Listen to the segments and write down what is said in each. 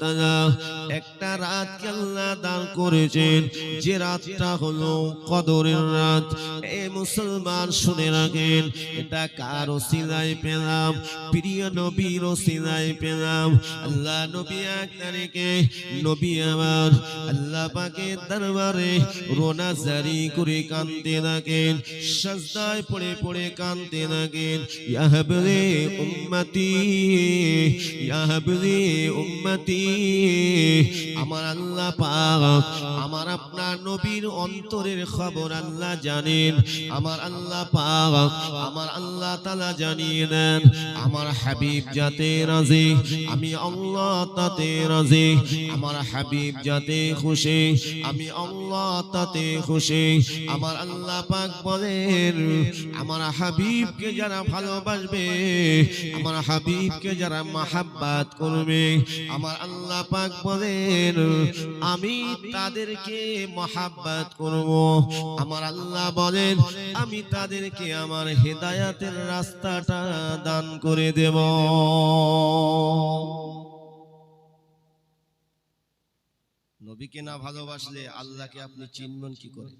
তাআলা একটা রাত আল্লাহ দান করেছেন, যে রাতটা হলো কদরের রাত। এ মুসলমান শুনে রাখেন, এটা কার ওসিলায় পেলাম? প্রিয় নবীর ওসিলায় পেলাম। আল্লাহ নবী এক তারিখে, নবী আমার আল্লাহ পাকের দরবারে রোনা জারি করে কান্দতে থাকেন, সাজদায় পড়ে পড়ে কান্দতে থাকেন। ইয়াহবরে উম্মতি ইয়াহবরে উম্মতি। আমার আল্লাহ পাক, আমার আপনার নবীর অন্তরের খবর আল্লাহ জানেন। আমার আল্লাহ পাক, আমার আল্লাহ তাআলা জানিয়ে দেন, আমার হাবিব যাতে রাজি, আমি আল্লাহ তাতে রাজি, আমার হাবিব যাতে খুশি, আমি আল্লাহ তাতে খুশি। আমার আল্লাহ পাক বলেন, আমার হাবিবকে যারা ভালোবাসবে, আমার হাবিবকে যারা মাহাব্বাত করবে, আমার আল্লাহ পাক বলেন আমি তাদেরকে মহাব্বাত করব। আমার আল্লাহ বলেন, আমি তাদেরকে আমার হেদায়াতের রাস্তাটা দান করে দেব। নবীকে না ভালোবাসলে আল্লাহকে আপনি চিনবেন কি করে?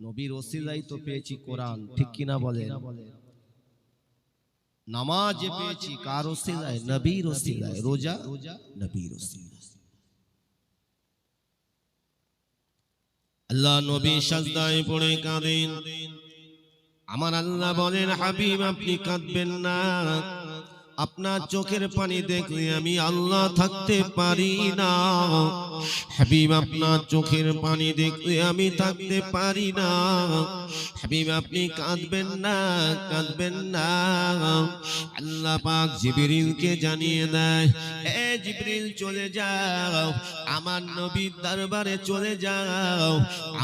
নবীর ওসিলাই তো পেয়েছি কোরআন, ঠিক কিনা বলেন? নামাজ পেয়েছি কার ওসিলায়? নবীর ওসিলায়। রোজা? নবীর ওসিলায়। আল্লাহ নবী সাজদায় পড়ে কাঁদেন। আমার আল্লাহ বলেন হাবিব আপনি কাঁদবেন না। আপনার চোখের পানি দেখলে আমি আল্লাহ থাকতে পারি না। হাবিব আপনার চোখের পানি দেখলে আমি থাকতে পারি না। হাবিব আপনি কাঁদবেন না কাঁদবেন না। আল্লাহ পাক জিবিরিলকে জানিয়ে দেয় এ জিবরিল চলে যাও, আমার নবীর দরবারে চলে যাও,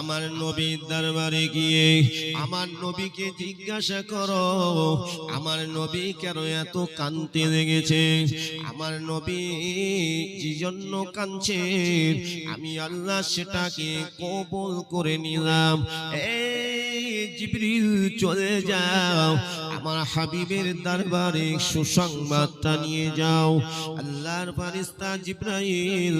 আমার নবীর দরবারে গিয়ে আমার নবীকে জিজ্ঞাসা করো, আমার নবী কেন এত কানতে লেগেছে? আমার নবী যে জন্য কাঁদছে আমি আল্লাহ সেটাকে কবল করে নিলাম। এই জিবরিল চলে যাও, আমার হাবিবের দরবারে সুসংবাদটা নিয়ে যাও। আল্লাহর ফারিস্তা জিব্রাইল,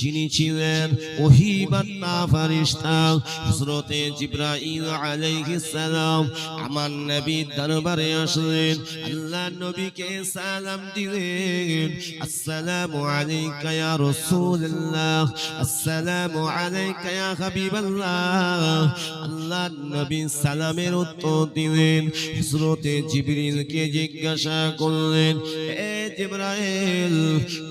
যিনি ছিলেন ওহি বার্তা ফারিস্তা হযরতে জিব্রাইল আলাইহিস সালাম। আমার নবীর দরবারে আসলেন, আল্লাহ নবীকে সালাম দিলেন। আসসালামু আলাইকা ইয়া রাসূলুল্লাহ, আসসালামু আলাইকা ইয়া হাবিবাল্লাহ। আল্লাহ নবী সালামের উত্তর দিলেন, হযরতে জিবরিলকে জিজ্ঞাসা করলেন, এ জিব্রাইল,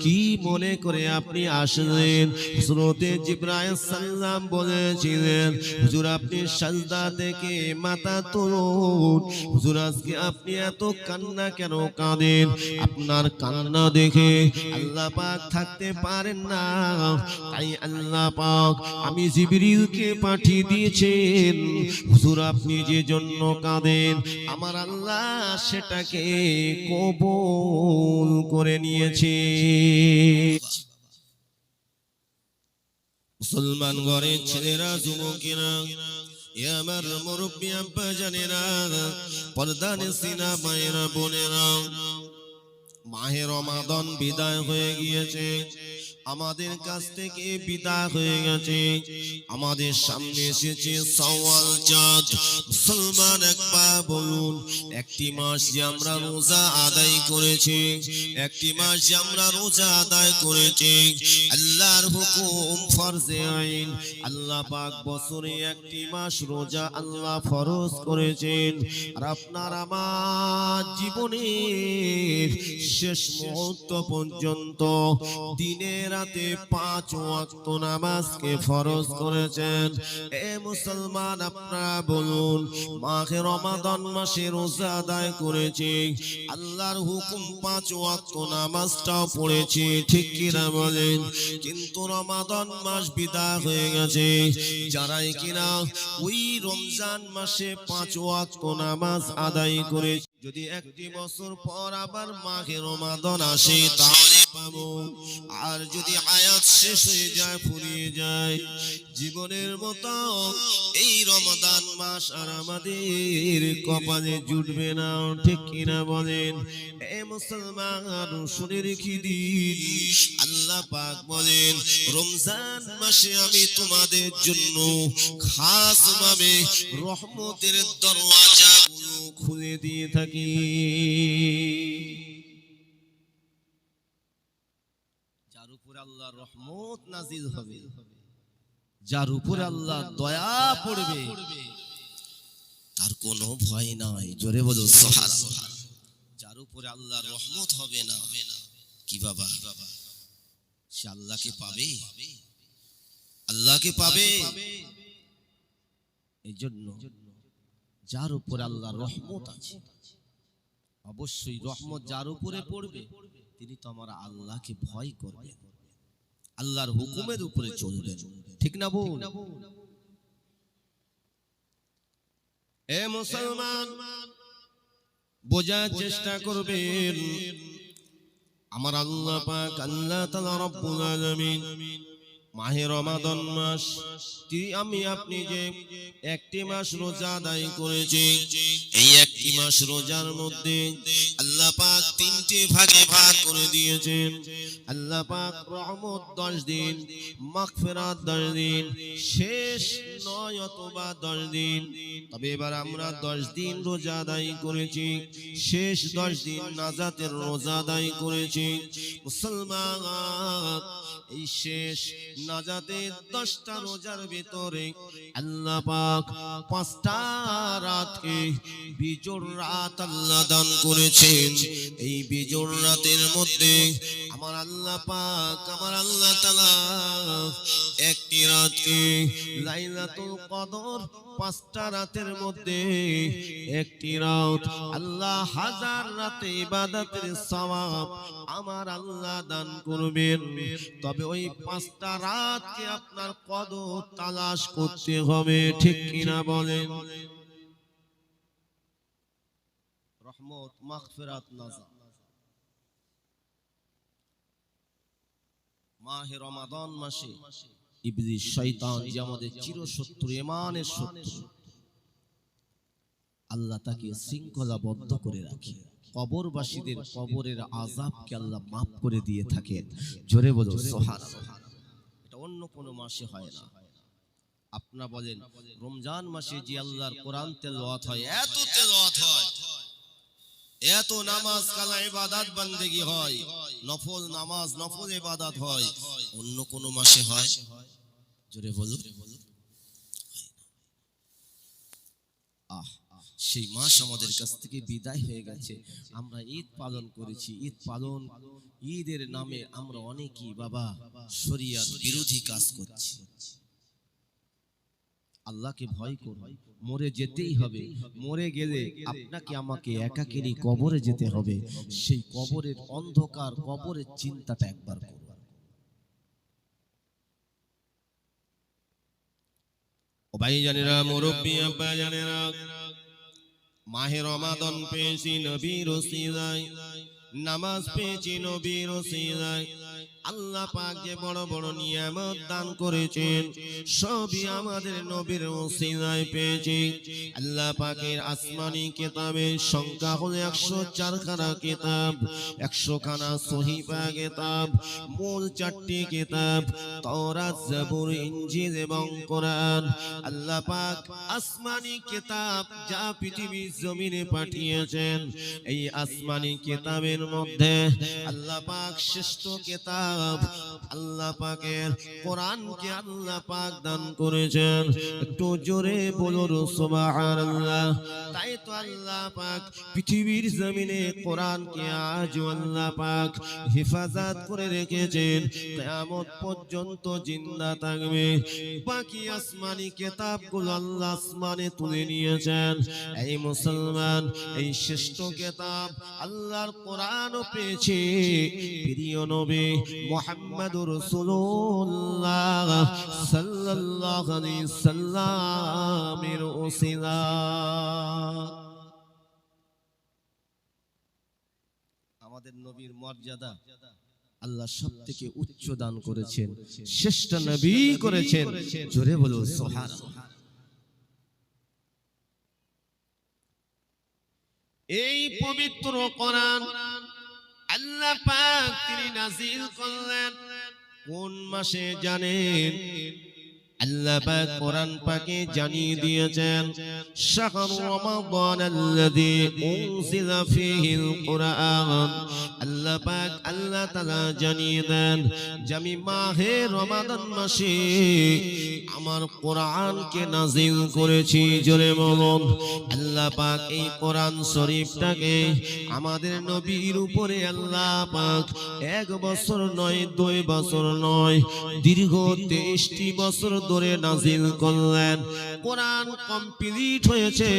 কি মনে করে আপনি আসলেন? হযরতে জিব্রাইল সাল্লাম বলেছিলেন, হুজুর, আপনি সাজদা থেকে মাথা তুলুন। হুজুর, আজকে আপনি এত কান্না কেন কাঁদেন? আপনার কান্না দেখে আল্লাহ পাক থাকতে পারেন না। তাই আল্লাহ পাক আমি জিবরিলকে পাঠিয়ে দিয়েছেন, হুজুর, আপনি যে জন্য কাঁদেন, আমার আল্লাহ সেটাকে কবুল করে নিয়েছি। মুসলমান ঘরের ছেলেরা, যুবকেরা আমার মুরব্বী আব্বা জানেরা পর্দানে সিনা মায়েরা বোনেরা মাহের রমাদন বিদায় হয়ে গিয়েছে। আমাদের কাছ থেকে বিদায় হয়ে গেছে। আমাদের সামনে এসেছে সওয়াল চাঁদ। মুসলমান একবার বলুন, একটি মাস যে আমরা রোজা আদায় করেছি, একটি মাস যে আমরা রোজা আদায় করেছি, আল্লাহর হুকুম, ফরজে আইন। আল্লাহ পাক বছরে একটি মাস রোজা আল্লাহ ফরজ করেছেন। আর আপনার আমার জীবনের শেষ মুহূর্ত পর্যন্ত দিনে রাতে পাঁচ ওয়াক্ত নামাজকে ফরজ করেছেন। এ মুসলমান আপনারা বলুন, মাহে রমাদান মাসে রোজা আদায় করেছি, আল্লাহর হুকুম পাঁচ ওয়াক্ত নামাজটাও পড়েছি, ঠিক কিনা বলেন? কিন্তু রমাদান মাস বিদায় হয়ে গেছে। যারাই কিনা ওই রমজান মাসে পাঁচ ওয়াক্ত নামাজ আদায় করে যদি একটি বছর পর আবার মাঘে রমাদন আসে, তাহলে পাবো। আর যদি আয়াত শেষ হয়ে যায়, ফুরিয়ে যায়, জীবনের মতো এই রমাদান মাস আর আমাদের কপালে জুটবে না, ঠিক কিনা বলেন? এ মুসলমান, শুনে রেখে দিন। আল্লাহ পাক বলেন, রমজান মাসে আমি তোমাদের জন্য খাস ভাবে রহমতের দরওয়াজা খুলে দিয়ে থাকি যার আল্লাহর রহমত নাজিল হবে। যার উপরে আল্লাহ দয়া পড়বে, তার কোনো ভয় নাই। জোরে বলো যার উপরে আল্লাহর রহমত হবে না, কি বাবা? সে আল্লাহকে পাবে? আল্লাহকে পাবে? এই জন্য যার আল্লাহর রহমত আছে, অবশ্যই রহমত যার উপরে পড়বে। তিনি তো আল্লাহকে ভয় করবেন। আল্লাহর হুকুমের উপরে চলবেন। ঠিক না বল এ মুসলমান, বোঝার চেষ্টা করবেন। আমার আল্লাহ পাক আল্লাহ তাআলা রব্বুল আলামিন মাহে রমাদান মাস আমি আপনি যে একটি মাস রোজা আদায় করেছি এই একটি মাস রোজার মধ্যে আল্লাহ পাক তিনটি ভাগে ভাগ করে দিয়েছেন। আল্লাহ পাক রহমত দশ দিন মাগফিরাত দশ দিন শেষ নয় অথবা দশ দিন। তবে এবার আমরা দশ দিন রোজা আদায় করেছি শেষ দশ দিন নাজাতের রোজা আদায় করেছি। মুসলমান এই শেষ নাজাতের দশটা রোজার ভিতরে আল্লাহ পাক পাঁচটা রাতকে বিজোর রাত আল্লাহ দান করেছেন। এই বিজোর রাতের মধ্যে আমার আল্লাহ পাক, আমার আল্লাহ তালা একটি রাতকে লাইলাতুল কদর পাঁচটা রাতের মধ্যে একটি রাত। আল্লাহ হাজার রাতে ইবাদতের সওয়াব আমার আল্লাহ দান করবেন। তবে ওই পাঁচটা রাতকে আপনার কদর তালাশ করতে হবে, ঠিক কিনা বলেন? রহমত, মাগফিরাত নাজা মাহে রমাদান মাসে ইবলিস, শয়তান যে আমাদের চিরশত্রু ইমানের শত্রু। আল্লাহ তাকে শৃঙ্খলাবদ্ধ করে রাখে। কবরবাসীদের কবরের আজাবকে আল্লাহ মাফ করে দিয়ে থাকেন। জোরে বলো এটা অন্য কোনো মাসে হয় না। আপনারা বলেন, রমজান মাসে যে আল্লাহর কোরআন তেলাওয়াত হয়, এত হয়। এত নামাজ কালা ইবাদত বান্দেগি হয়, নফল নামাজ নফল ইবাদত হয়, অন্য কোন মাসে হয়? জোরে বলো আহ, সেই মাস আমাদের কাছ থেকে বিদায় হয়ে গেছে। আমরা ঈদ পালন করেছি। ঈদ পালন, ঈদের নামে আমরা অনেকই বাবা শরিয়াত বিরোধী কাজ করছি। আল্লাহকে ভয় করুন মরে যেতেই হবে। মরে গেলে আপনাকে আমাকে একাকিনী কবরে যেতে হবে। সেই কবরের অন্ধকার, কবরের চিন্তাটা একবার করুন ভাই জানেরা, মুরব্বী, আব্বা জানেরা, মাহে রমাদন পেয়েছি নবীর নামাজ পেয়েছি নবীর ওসিলায় আল্লাহ পাক যে বড় বড় নিয়ামত দান করেছেন, সবই আমাদের নবীর ওসিলায় পেয়েছি। আল্লাহ পাকের আসমানি কিতাবের সংখ্যা হলো একশো চার খানা কিতাব, একশো খানা সহিফা কিতাব মূল চারটি কিতাব, তওরাত ইনজিল এবং কোরআন। আল্লাহ পাক আসমানি কিতাব যা পৃথিবীর জমিনে পাঠিয়েছেন, এই আসমানি কিতাবের মধ্যে আল্লাহ পাক শ্রেষ্ঠ কিতাব আল্লাহ পাকের কোরআনকে আল্লাহ পাক দান করেছেন। একটু জোরে বলুন, সুবহানাল্লাহ। তাই তো আল্লাহ পাক পৃথিবীর জমিনে কোরআনকে আজ আল্লাহ পাক হেফাজত করে রেখেছেন। কিয়ামত পর্যন্ত জিন্দা থাকবে। বাকি আসমানি কিতাবগুলো আল্লাহ আসমানে তুলে নিয়েছেন। এই মুসলমান, এই শ্রেষ্ঠ কিতাব আল্লাহর কোরআনও পেয়েছে। প্রিয় নবী মুহাম্মদুর রাসূলুল্লাহ সাল্লাল্লাহু আলাইহি সাল্লামের ওসিলা। আমাদের নবীর মর্যাদা আল্লাহ সব থেকে উচ্চ দান করেছেন, শ্রেষ্ঠ নবী করেছেন। জোরে বলো এই পবিত্র কোরআন আল্লাহ পাক তিনি নাজিল করলেন। কোন মাসে জানেন? পাক কোরআন পাকে জানিয়ে দিয়েছেন আল্লাহ পাক আল্লাহ জানিয়ে দেন মাসে আমার কোরআনকে নাজিল করেছি। জোরে বলুন, আল্লাহ পাক এই কোরআন শরীফটাকে আমাদের নবীর উপরে আল্লাহ পাক এক বছর নয়, দুই বছর নয়, দীর্ঘ তেইশটি বছর ধরে নাজিল করলেন। কোরআন কমপ্লিট হয়েছে।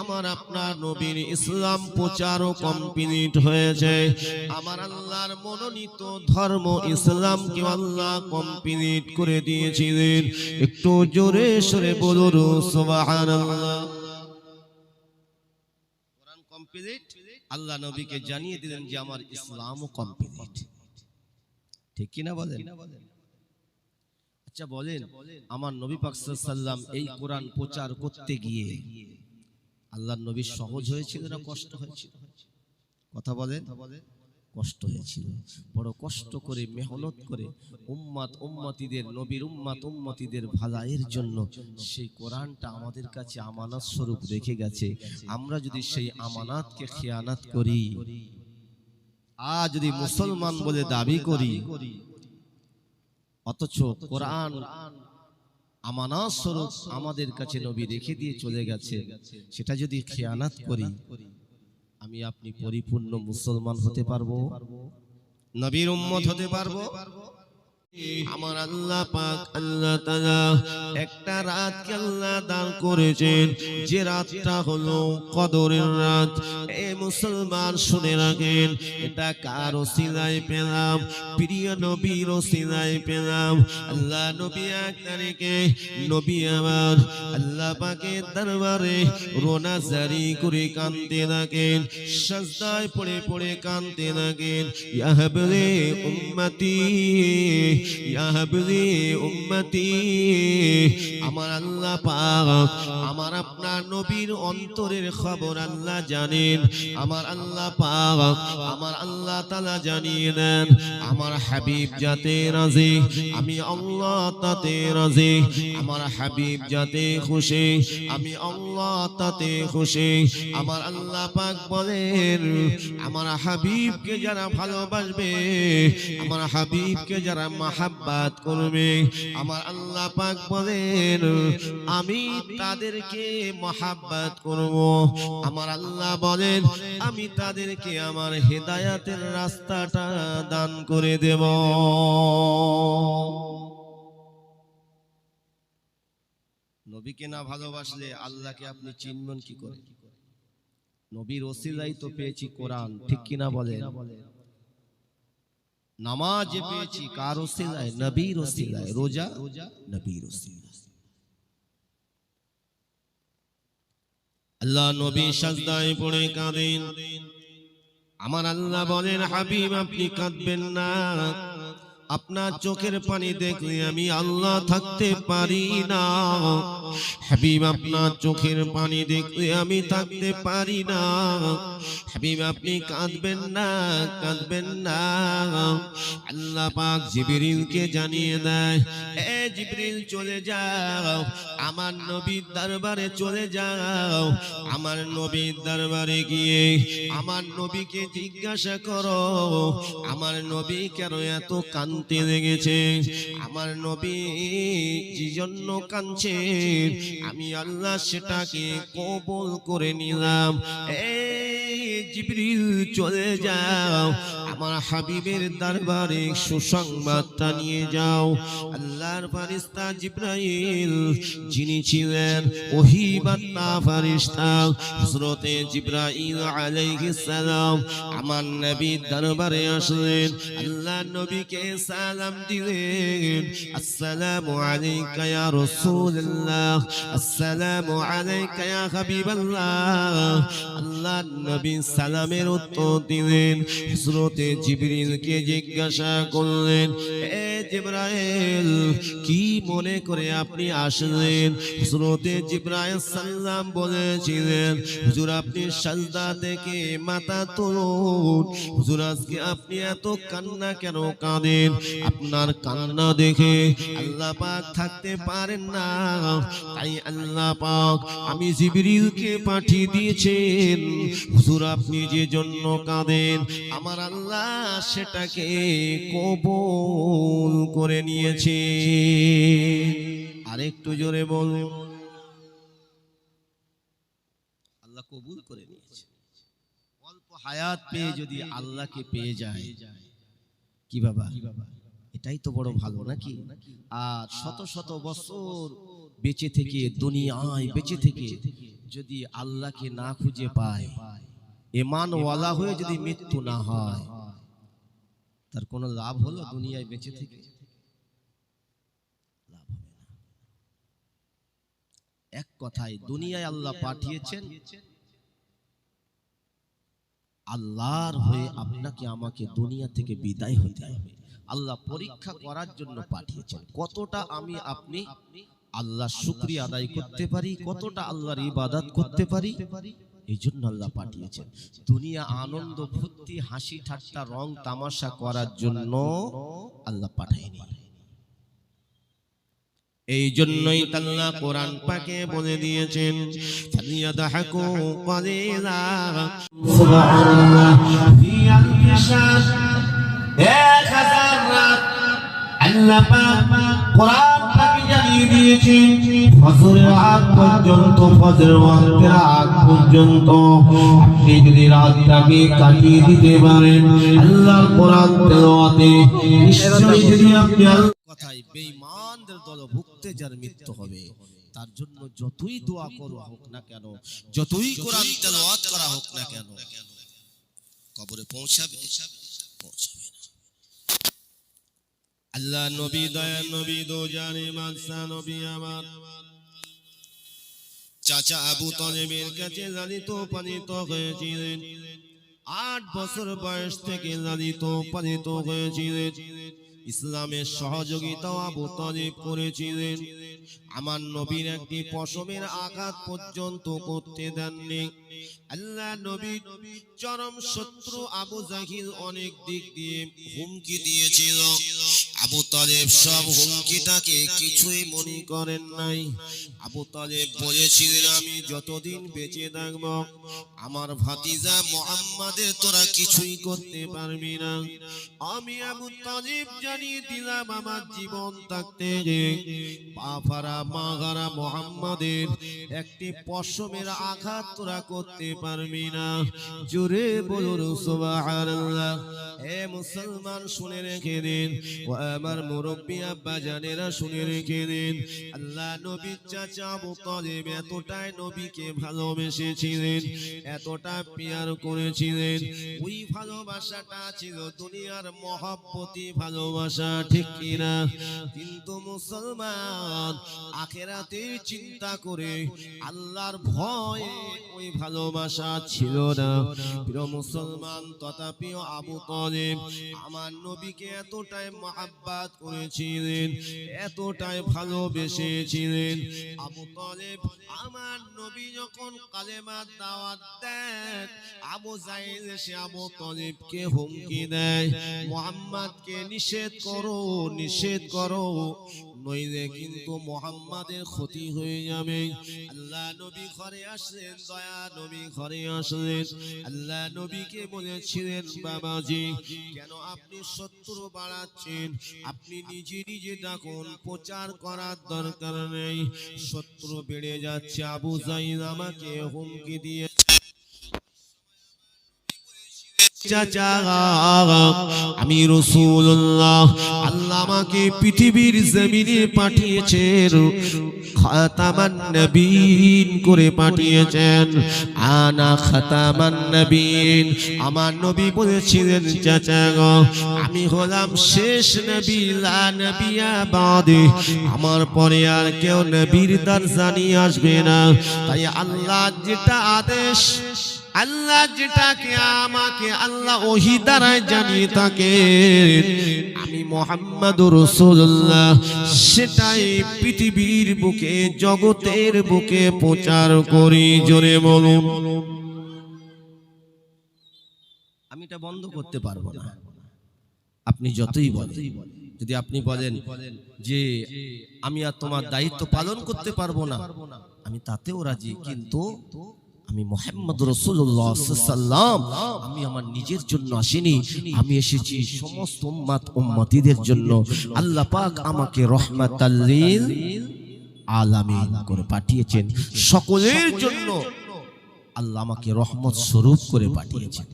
আমার আপনার নবীর ইসলাম প্রচারও কমপ্লিট হয়েছে। আমার আল্লাহর মনোনীত ধর্ম ইসলামকে আল্লাহ কমপ্লিট করে দিয়েছিলেন। একটু জোরে সরে বলুন, সুবহানাল্লাহ। কোরআন কমপ্লিট আল্লাহ নবীকে জানিয়ে দিলেন যে আমার ইসলামও কমপ্লিট ঠিক কি না বলেন? আচ্ছা বলেন, আমার নবী পাক সাল্লাম এই কোরআন প্রচার করতে গিয়ে আল্লাহর নবী সহজ হয়েছিল না কষ্ট হয়েছিল? কথা বলেন, কষ্ট হয়েছিল। বড় কষ্ট করে, মেহনত করে উম্মাত উম্মতিদের, নবীর উম্মাত উম্মতিদের ভালাইয়ের জন্য সেই কোরআনটা আমাদের কাছে আমানত স্বরূপ রেখে গেছে। আমরা যদি সেই আমানাতকে খেয়ানাত করি, আর যদি মুসলমান বলে দাবি করি অথচ কোরআন আমানত স্বরূপ আমাদের কাছে নবী রেখে দিয়ে চলে গেছে। সেটা যদি খেয়ানাত করি, আমি আপনি পরিপূর্ণ মুসলমান হতে পারব? নবীর উম্মত হতে পারব? আমার আল্লাহ পাক, আল্লাহ তাআলা একটা রাতকে আল্লাহ দান করেছেন। যে রাতটা হলো কদরের রাত। এ মুসলমান শুনে রাখেন, এটা কার ওসিলায় পেলাম, প্রিয় নবীর ওসিলায় পেলাম। আল্লাহ নবী এক তারিখে, নবী আমার আল্লাহ পাকের দরবারে রোনা জারি করে কান্দতে থাকেন সাজদায় পড়ে পড়ে কান্দতে থাকেন ইয়াহবলে উম্মতি আমার আল্লাহ পাক আমার আপনার নবীর অন্তরের খবর আল্লাহ জানেন, আমার আল্লাহ পাক আমার আল্লাহ তাআলা জানিয়ে দেন আমার হাবিব যাতে রাজি, আমি আল্লাহ তাতে রাজি, আমার হাবিব যাতে খুশি, আমি আল্লাহ তাতে খুশি, আমার আল্লাহ পাক বলেন, আমার হাবিবকে যারা ভালোবাসবে, আমার হাবিবকে যারা মাহাব্বাত করবে। আমার আল্লাহ পাক বলেন, আমি তাদেরকে মহাব্বাত করব। আমার আল্লাহ বলেন, আমি তাদেরকে আমার হেদায়াতের রাস্তাটা দান করে দেব। নবীকে না ভালোবাসলে আল্লাহকে আপনি চিনবেন কি করে? নবীর ওসিলাই তো পেয়েছি কোরআন, ঠিক কিনা বলেন? নামাজ পেয়েছি কার ওসিলায় নবীর ওসিলায় রোজা নবীর ওসিলায় আল্লাহ নবী সাজদায় পড়ে কাঁদেন। আমার আল্লাহ বলেন হাবিব আপনি কাঁদবেন না। আপনার চোখের পানি দেখলে আমি আল্লাহ থাকতে পারি না। হাবিব আপনার চোখের পানি দেখলে আমি থাকতে পারি না। হাবিব আপনি কাঁদবেন না কাঁদবেন না। আল্লাহ পাক জিবরিলকে জানিয়ে দেয় এ জিবরিল চলে যাও। আমার নবীর দরবারে চলে যাও। আমার নবীর দরবারে গিয়ে আমার নবীকে জিজ্ঞাসা করো আমার নবী কেন এত কান্তি লেগেছে আমার নবী যে জন্য কাঁদছে, আমি আল্লাহ সেটাকে কবল করে নিলাম। জিবরিল চলে যাও, আমার হাবিবের দরবারে সুসংবাদটা নিয়ে যাও। আল্লাহর ফারিস্তা জিব্রাইল, যিনি ছিলেন ওহিবাত্তা ফারিস্তা হযরতে জিব্রাইল আলাইহিস সালাম, আমার নবীর দরবারে আসলেন। আল্লাহ নবীকে সালাম দিলেন, আসসালামু আলাইকা ইয়া রাসূলুল্লাহ, আসসালামু আলাইকা ইয়া হাবিবাল্লাহ। আল্লাহ নবী সালামের উত্তর দিলেন, হযরতে জিবরিলকে জিজ্ঞাসা করলেন, এ জিব্রাইল, কি মনে করে আপনি আসলেন? হযরতে জিব্রাইল সাল্লাম বলেছিলেন, হুজুর, আপনি সাজদা থেকে মাথা তুলুন। হুজুর, আজকে আপনি এত কান্না কেন কাঁদেন? আপনার কান্না দেখে আল্লাহ পাক থাকতে পারেন না। তাই আল্লাহ পাক আমি জিবরিলকে পাঠিয়ে দিয়েছেন। হুজুর, আপনি যে জন্য কাঁদেন, আমার আল্লাহ সেটাকে কবুল করে নিয়েছে। আরেকটু জোরে বলুন আল্লাহ কবুল করে নিয়েছে। অল্প হায়াত পেয়ে যদি আল্লাহকে পেয়ে যায়। কি বাবা? এটাই তো বড় ভালো নাকি? আর শত শত বছর বেঁচে থেকে দুনিয়ায় বেঁচে থেকে যদি আল্লাহকে না খুঁজে পায় এমান ওয়ালা হয়ে যদি মৃত্যু না হয় তার কোনো লাভ হলো দুনিয়ায় বেঁচে থেকে? লাভ হবে না। এক কথায় দুনিয়ায় আল্লাহ পাঠিয়েছেন। আল্লাহর হয়ে আপনাকে আমাকে দুনিয়া থেকে বিদায় হতে হবে। আল্লাহ পরীক্ষা করার জন্য পাঠিয়েছেন। কতটা আমি আপনি আল্লাহ শুক্রিয়া আদায় করতে পারি? কতটা আল্লাহর ইবাদত করতে পারি? এই জন্য আল্লাহ পাঠিয়েছেন। দুনিয়া আনন্দ, ফুর্তি, হাসি, ঠাট্টা, রং, তামাশা করার জন্য আল্লাহ পাঠায়নি। এই জন্যই আল্লাহ কোরআন পাকে বলে দিয়েছেন, ফালিয়াদহাকু কালিলা। সুবহানাল্লাহ। ফি এক হাজার রাত আল্লাহ পাক কোরআন ফজরের আগ পর্যন্ত, ফজরের ওয়াক্তের আগ পর্যন্ত। যদি রাতটাকে কাটিয়ে দিতে পারেন, আল্লাহর কোরআন তেলাওয়াতে, নিশ্চয়ই যদি আপনি কথাই বেঈমানদের যার মৃত্যু হবে, তার জন্য যতই দোয়া করা হোক না কেন, যতই কোরআন তেলাওয়াত করা হোক না কেন, কবরে পৌঁছাবে। পৌঁছাবে। আল্লাহ নবী দয়া নবী দো জানে মানসা নবী আমার। চাচা আবু তলেবের কাছে লালিত পালিত হয়েছিলেন। আট বছর বয়স থেকে লালিত পালিত হয়েছিলেন। ইসলামের সহযোগিতা আবু তালিব করেছিলেন। আমার নবীর একটি পশমের আঘাত পর্যন্ত করতে দেননি। আল্লাহ নবী চরম শত্রু আবু জাহিল অনেক দিক দিয়ে হুমকি দিয়েছিল। আবু তালেব সব হুমকিটাকে কিছুই মনে করেন নাই। আবু তালেব বলেছিলেন, আমি যতদিন বেঁচে থাকব, আমার ভাতিজা মোহাম্মদের তোরা কিছুই করতে পারবি না। আমি আবু তালেব জানিয়ে দিলাম, আমার জীবন থাকতে যে পাফারা মাগারা মোহাম্মদের একটি পশমের আঘাত তোরা করতে পারবি না। জোরে বলুন, সুবহানাল্লাহ। হে মুসলমান, শুনে রেখে দিন। ও আমার মুরব্বী আব্বা জানেরা শুনে রেখে দিন। আল্লাহ নবীর চাচা আবু তালেব এতটাই নবীকে ভালোবেসেছিলেন, এতটা পিয়ার করেছিলেন। ওই ভালোবাসাটা ছিল দুনিয়ার মহব্বতি ভালোবাসা, ঠিক কিনা? কিন্তু মুসলমান আখেরাতে চিন্তা করে আল্লাহর ভয়ে ওই ভালোবাসা ছিল না। প্রিয় মুসলমান, তথাপিও আবু তালেব, আমার নবীকে এতটাই মহাব্বাত করেছিলেন, এতটাই ভালোবেসেছিলেন। আবু তালেব আমার নবী যখন কালেমার দাওয়াত দেন, আবু জাইল এসে আবু তালেবকে হুমকি দেয়, মোহাম্মদকে নিষেধ করো নিষেধ করো। নইলে কিন্তু মোহাম্মদের ক্ষতি হয়ে যাবে। আল্লাহ নবী ঘরে আসলেন, দয়া নবী ঘরে আসলেন। আল্লাহ নবীকে বলেছিলেন, বাবাজি, কেন আপনি শত্রু বাড়াচ্ছেন? আপনি নিজে নিজে ডাকুন, প্রচার করার দরকার নেই। শত্রু বেড়ে যাচ্ছে, আবু জাইদ আমাকে হুমকি দিয়ে আমি রসুল্লাহ আল্লাহ আমাকে পৃথিবীর জমিনে পাঠিয়েছেন। খাতামান নবীন করে পাঠিয়েছেন। আনা খাতামান নবীন। আমার নবী বলেছিলেন চাচা আমি হলাম শেষ নবী, লা নবিয়া বাদে। আমার পরে আর কেউ নবীর দরজা নিয়ে আসবে না। তাই আল্লাহ যেটা আদেশ আল্লাহ যেটাকে আমাকে, আল্লাহ ওহি দ্বারায় জানিয়ে থাকে। আমি মোহাম্মদ রসুল্লাহ সেটাই পৃথিবীর বুকে, জগতের বুকে প্রচার করি, জোরে বলুন। আমি এটা বন্ধ করতে পারব না। আপনি যতই বলেন, যদি আপনি বলেন যে আমি আর তোমার দায়িত্ব পালন করতে পারব না, আমি তাতেও রাজি, কিন্তু আমি মোহাম্মদ রসুল্লাহ সাল্লাম আমি আমার নিজের জন্য আসিনি। আমি এসেছি সমস্ত উম্মাত উম্মতিদের জন্য। আল্লাহ পাক আমাকে রহমাতাল্লিল আলামিন করে পাঠিয়েছেন। সকলের জন্য আল্লাহ আমাকে রহমত স্বরূপ করে পাঠিয়েছেন।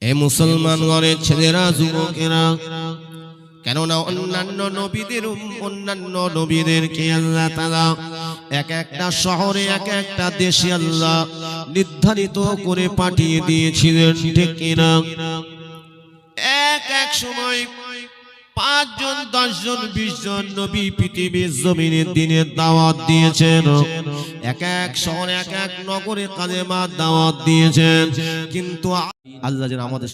এ মুসলমান ছেলেরা, যুবকেরা কেননা অন্যান্য নবীদের অন্যান্য নবীদেরকে আল্লাহ তালা এক একটা শহরে, এক একটা দেশে আল্লাহ নির্ধারিত করে পাঠিয়ে দিয়েছিলেন, ঠিক কিনা? এক এক সময় পাঁচজন, দশজন বিশ জন নবী পৃথিবীর জমিনের দিনের দাওয়াত দিয়েছেন। এক এক শহরে, এক এক নগরে কালেমার দাওয়াত দিয়েছেন। কিন্তু আল্লাহ যেন আমাদের